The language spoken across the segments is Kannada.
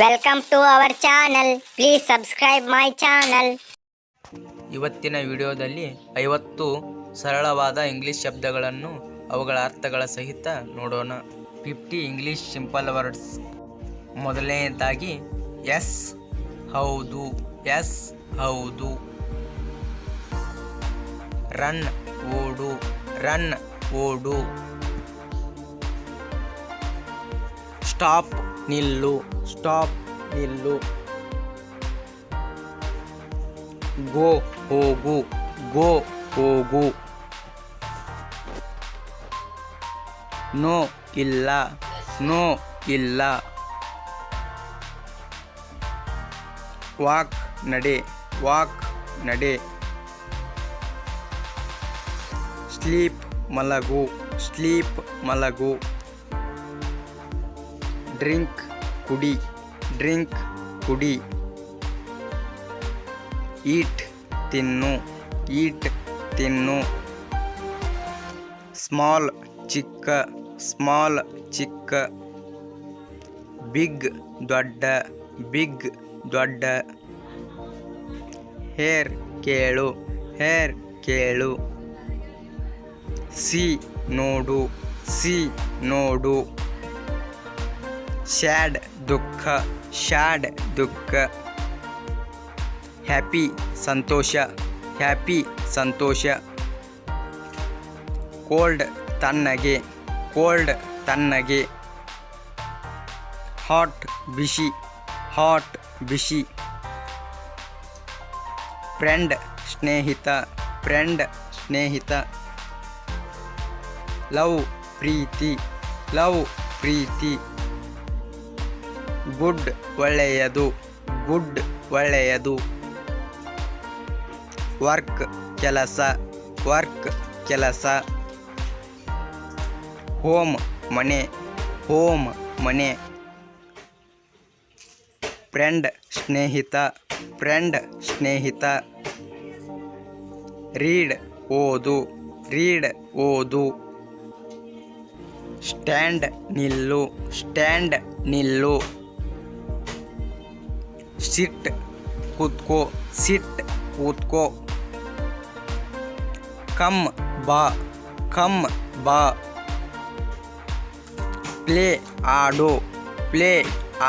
Welcome to our channel please subscribe my channel ಇವತ್ತಿನ ವಿಡಿಯೋದಲ್ಲಿ ಐವತ್ತು ಸರಳವಾದ ಇಂಗ್ಲಿಷ್ ಶಬ್ದಗಳನ್ನು ಅವುಗಳ ಅರ್ಥಗಳ ಸಹಿತ ನೋಡೋಣ. ಫಿಫ್ಟಿ ಇಂಗ್ಲಿಷ್ ಸಿಂಪಲ್ ವರ್ಡ್ಸ್ ಮೊದಲನೆಯದಾಗಿ ಎಸ್ ಹೌದು ಎಸ್ ಹೌದು. ರನ್ ಓಡು ರನ್ ಓಡು. ಸ್ಟಾಪ್ ನಿಲ್ಲು. ಸ್ಟಾಪ್, ನಿಲ್ಲು. ಗೋ, ಹೋಗು. ಗೋ, ಹೋಗು. ನೋ, ಇಲ್ಲ. ನೋ, ಇಲ್ಲ. ವಾಕ್, ನಡೆ. ವಾಕ್, ನಡೆ. ಸ್ಲೀಪ್, ಮಲಗು. ಸ್ಲೀಪ್, ಮಲಗು. ಡ್ರಿಂಕ್ ಕುಡಿ ಡ್ರಿಂಕ್ ಕುಡಿ. ಈಟ್ ತಿನ್ನು ಈಟ್ ತಿನ್ನು. ಸ್ಮಾಲ್ ಚಿಕ್ಕ ಸ್ಮಾಲ್ ಚಿಕ್ಕ. ಬಿಗ್ ದೊಡ್ಡ ಬಿಗ್ ದೊಡ್ಡ. ಹೇರ್ ಕೇಳು ಹೇರ್ ಕೇಳು. ಸಿ ನೋಡು ಸಿ ನೋಡು. ಶ್ಯಾಡ್ ದುಃಖ ಶ್ಯಾಡ್ ದುಃಖ ಹ್ಯಾಪಿ ಸಂತೋಷ ಹ್ಯಾಪಿ ಸಂತೋಷ ಕೋಲ್ಡ್ ತಣ್ಣಗೆ ಕೋಲ್ಡ್ ತಣ್ಣಗೆ ಹಾಟ್ ಬಿಸಿ ಹಾಟ್ ಬಿಸಿ ಫ್ರೆಂಡ್ ಸ್ನೇಹಿತ ಫ್ರೆಂಡ್ ಸ್ನೇಹಿತ ಲವ್ ಪ್ರೀತಿ ಲವ್ ಪ್ರೀತಿ ಗುಡ್ ಒಳ್ಳೆಯದು ಗುಡ್ ಒಳ್ಳೆಯದು. ವರ್ಕ್ ಕೆಲಸ ವರ್ಕ್ ಕೆಲಸ. ಹೋಮ್ ಮನೆ ಹೋಮ್ ಮನೆ. ಫ್ರೆಂಡ್ ಸ್ನೇಹಿತ ಫ್ರೆಂಡ್ ಸ್ನೇಹಿತ. ರೀಡ್ ಓದು ರೀಡ್ ಓದು. ಸ್ಟ್ಯಾಂಡ್ ನಿಲ್ಲು ಸ್ಟ್ಯಾಂಡ್ ನಿಲ್ಲು. ಸಿಟ್ ಕೂತ್ಕೋ ಸಿಟ್ ಕೂತ್ಕೋ ಕಮ್ ಬಾ ಕಮ್ ಬಾ ಪ್ಲೇ ಆಡು ಪ್ಲೇ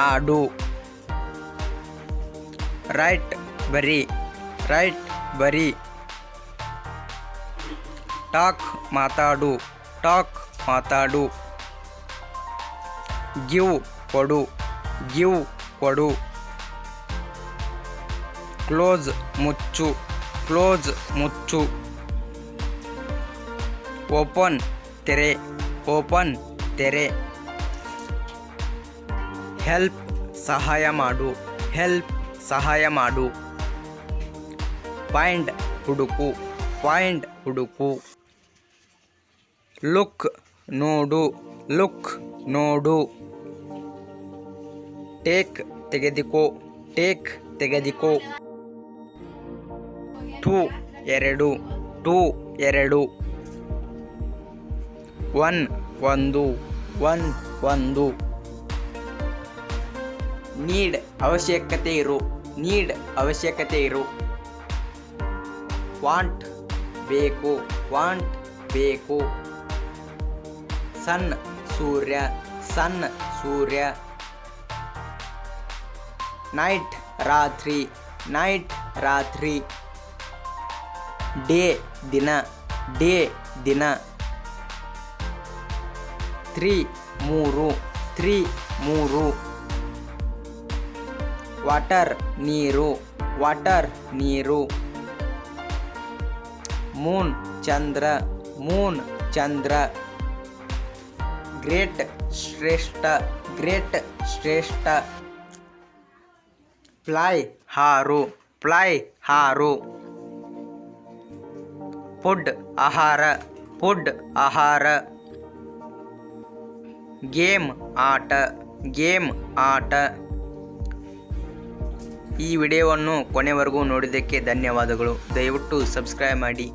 ಆಡು ರೈಟ್ ಬರಿ ರೈಟ್ ಬರಿ ಟಾಕ್ ಮಾತಾಡು ಟಾಕ್ ಮಾತಾಡು ಗಿವ್ ಕೊಡು ಗಿವ್ ಕೊಡು ಕ್ಲೋಸ್ ಮುಚ್ಚು ಕ್ಲೋಸ್ ಮುಚ್ಚು. ಓಪನ್ ತೆರೆ ಓಪನ್ ತೆರೆ. ಹೆಲ್ಪ್ ಸಹಾಯ ಮಾಡು, ಹೆಲ್ಪ್ ಸಹಾಯ ಮಾಡು. ಫೈಂಡ್ ಹುಡುಕು ಫೈಂಡ್ ಹುಡುಕು. ಲುಕ್ ನೋಡು ಲುಕ್ ನೋಡು. ಟೇಕ್ ತೆಗೆದುಕೋ ಟೇಕ್ ತೆಗೆದುಕೋ. ಟೂ ಎರಡು ಟೂ ಎರಡು ಒನ್ ಒಂದು ಒನ್ ಒಂದು. ನೀಡ್ ಅವಶ್ಯಕತೆ ಇರು, ನೀಡ್ ಅವಶ್ಯಕತೆ ಇರು. ವಾಂಟ್ ಬೇಕು ವಾಂಟ್ ಬೇಕು. ಸನ್ ಸೂರ್ಯ ಸನ್ ಸೂರ್ಯ. ನೈಟ್ ರಾತ್ರಿ ನೈಟ್ ರಾತ್ರಿ. ಡೇ ದಿನ ಡೇ ದಿನ. ತ್ರೀ ಮೂರು ತ್ರೀ ಮೂರು. ವಾಟರ್ ನೀರು ವಾಟರ್ ನೀರು. ಮೂನ್ ಚಂದ್ರ ಮೂನ್ ಚಂದ್ರ. ಗ್ರೇಟ್ ಶ್ರೇಷ್ಠ ಗ್ರೇಟ್ ಶ್ರೇಷ್ಠ. ಪ್ಲಾಯ್ ಹಾರು ಪ್ಲಾಯ್ ಹಾರು. ಫುಡ್ ಆಹಾರ ಫುಡ್ ಆಹಾರ. ಗೇಮ್ ಆಟ ಗೇಮ್ ಆಟ. ಈ ವಿಡಿಯೋವನ್ನು ಕೊನೆವರೆಗೂ ನೋಡಿದ್ದಕ್ಕೆ ಧನ್ಯವಾದಗಳು. ದಯವಿಟ್ಟು ಸಬ್ಸ್ಕ್ರೈಬ್ ಮಾಡಿ.